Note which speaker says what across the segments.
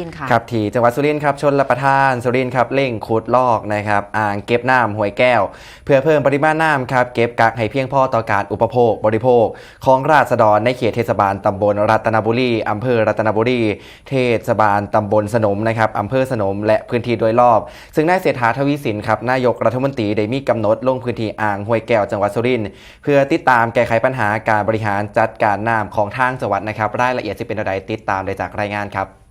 Speaker 1: ดินค่ะ
Speaker 2: ครับที่จังหวัดสุรินทร์ครับชนรับประทานสุรินทร์ครับเร่งขุดลอกนะครับอ่างเก็บน้ำห้วยแก้ว เพื่อเพิ่มปริมาณน้ำครับเก็บกักให้เพียงพอต่อการอุปโภคบริโภค ของราษฎรในเขตเทศบาลตำบลรัตนบุรีอำเภอรัตนบุรีเทศบาลตำบลสนมนะครับอำเภอสนม และพื้นที่โดยรอบ ซึ่งนายเศรษฐาทวีสินครับนายกรัฐมนตรีได้มีกำหนดลงพื้นที่อ่างห้วยแก้วจังหวัดสุรินทร์เพื่อติดตามแก้ไขปัญหาการบริหารจัดการน้ำของทางจังหวัดนะครับรายละเอียดจะเป็นอะไรติดตามได้จากรายงานครับ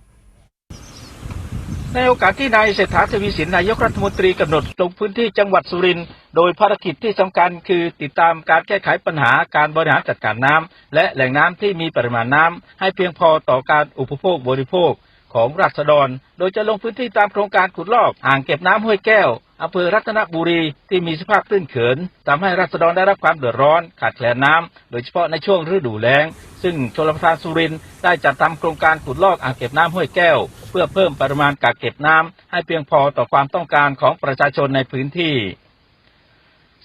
Speaker 3: ในโอกาสที่นายเศรษฐาทวีสินนายกรัฐมนตรีกำหนดลงพื้นที่จังหวัดสุรินทร์โดยภารกิจที่สำคัญคือติดตามการแก้ไขปัญหาการบริหารจัดการน้ำและแหล่งน้ำที่มีปริมาณน้ำให้เพียงพอต่อการอุปโภคบริโภคของราษฎร โดยจะลงพื้นที่ตามโครงการขุดลอกอ่างเก็บน้ำห้วยแก้วอำเภอรัตนบุรีที่มีสภาพตื้นเขินทำให้ราษฎรได้รับความเดือดร้อน ขาดแคลนน้ำโดยเฉพาะในช่วงฤดูแล้ง ซึ่งชลประทานสุรินทร์ได้จัดทำโครงการขุดลอกอ่างเก็บน้ำห้วยแก้ว เพื่อเพิ่มปริมาณกักเก็บน้ำให้เพียงพอต่อความต้องการของประชาชนในพื้นที่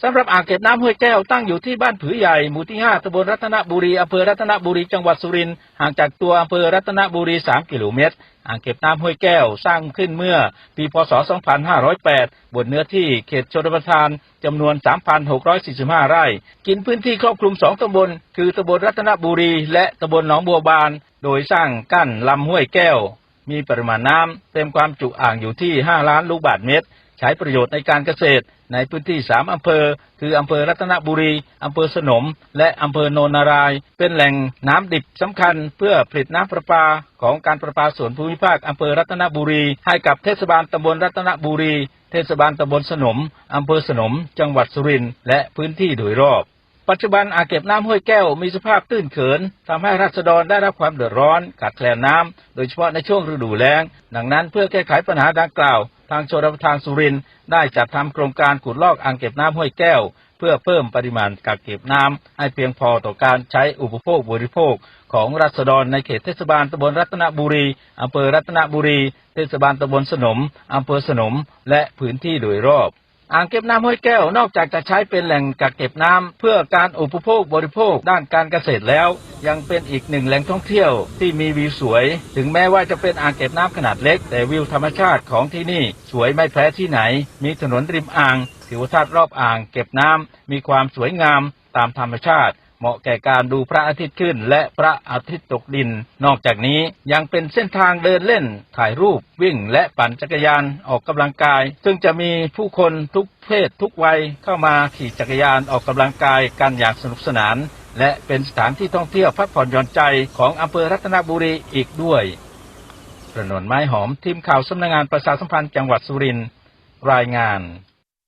Speaker 3: สำหรับอ่างเก็บน้ำห้วยแก้วตั้งอยู่ที่บ้านผือใหญ่หมู่ที่ 5ตำบลรัตนบุรีอำเภอรัตนบุรีจังหวัดสุรินทร์ห่างจากตัวอำเภอรัตนบุรี 3 กิโลเมตร อ่างเก็บน้ำห้วยแก้วสร้างขึ้นเมื่อ ปี พศ 2508 บนเนื้อที่เขตชนประทานจำนวน 3,645 ไร่ กินพื้นที่ครอบคลุม 2 ตำบล คือตำบลรัตนบุรี และตำบลหนองบัวบาน โดยสร้างกั้นลำห้วยแก้ว มีปริมาณน้ำเต็มความจุอ่างอยู่ที่ 5 ล้านลูกบาศก์เมตร ใช้ประโยชน์ในการเกษตร ในพื้นที่ 3 อำเภอ คืออำเภอรัตนบุรี อำเภอสนม และอำเภอโนนนาราย เป็นแหล่งน้ำดิบสำคัญ เพื่อผลิตน้ำประปาของการประปาส่วนภูมิภาคอำเภอรัตนบุรี ให้กับเทศบาลตำบลรัตนบุรี เทศบาลตำบลสนมอำเภอสนม จังหวัดสุรินทร์และพื้นที่โดยรอบ ปัจจุบันอ่างเก็บน้ำห้วยแก้วมีสภาพตื้นเขินทำให้ราษฎรได้รับความเดือดร้อนขาดแคลนน้ำโดยเฉพาะในช่วงฤดูแล้ง ดังนั้นเพื่อแก้ไขปัญหาดังกล่าว ทางชลประทานสุรินทร์ได้จัดทำโครงการขุดลอกอ่างเก็บน้ำห้วยแก้ว เพื่อเพิ่มปริมาณกักเก็บน้ำให้เพียงพอต่อการใช้อุปโภคบริโภค ของราษฎรในเขตเทศบาลตำบลรัตนบุรีอำเภอรัตนบุรี เทศบาลตำบลสนมอำเภอสนม และพื้นที่โดยรอบ อ่างเก็บน้ำห้วยแก้วนอกจากจะใช้เป็นแหล่งกักเก็บน้ำเพื่อการอุปโภคบริโภคด้านการเกษตรแล้ว ยังเป็นอีกหนึ่งแหล่งท่องเที่ยวที่มีวิวสวย ถึงแม้ว่าจะเป็นอ่างเก็บน้ำขนาดเล็ก แต่วิวธรรมชาติของที่นี่สวยไม่แพ้ที่ไหน มีถนนริมอ่างทิวทัศน์รอบอ่างเก็บน้ำมีความสวยงามตามธรรมชาติ เหมาะแก่การดูพระอาทิตย์ขึ้น และพระอาทิตย์ตกดิน นอกจากนี้ยังเป็นเส้นทางเดินเล่น ถ่ายรูป วิ่ง และปั่นจักรยานออกกำลังกาย ซึ่งจะมีผู้คนทุกเพศทุกวัยเข้ามาขี่จักรยานออกกำลังกายกันอย่างสนุกสนาน และเป็นสถานที่ท่องเที่ยวพักผ่อนหย่อนใจของอำเภอรัตนบุรีอีกด้วยประนนไม้หอมทีมข่าวสำนักงานประชาสัมพันธ์จังหวัดสุรินทร์รายงาน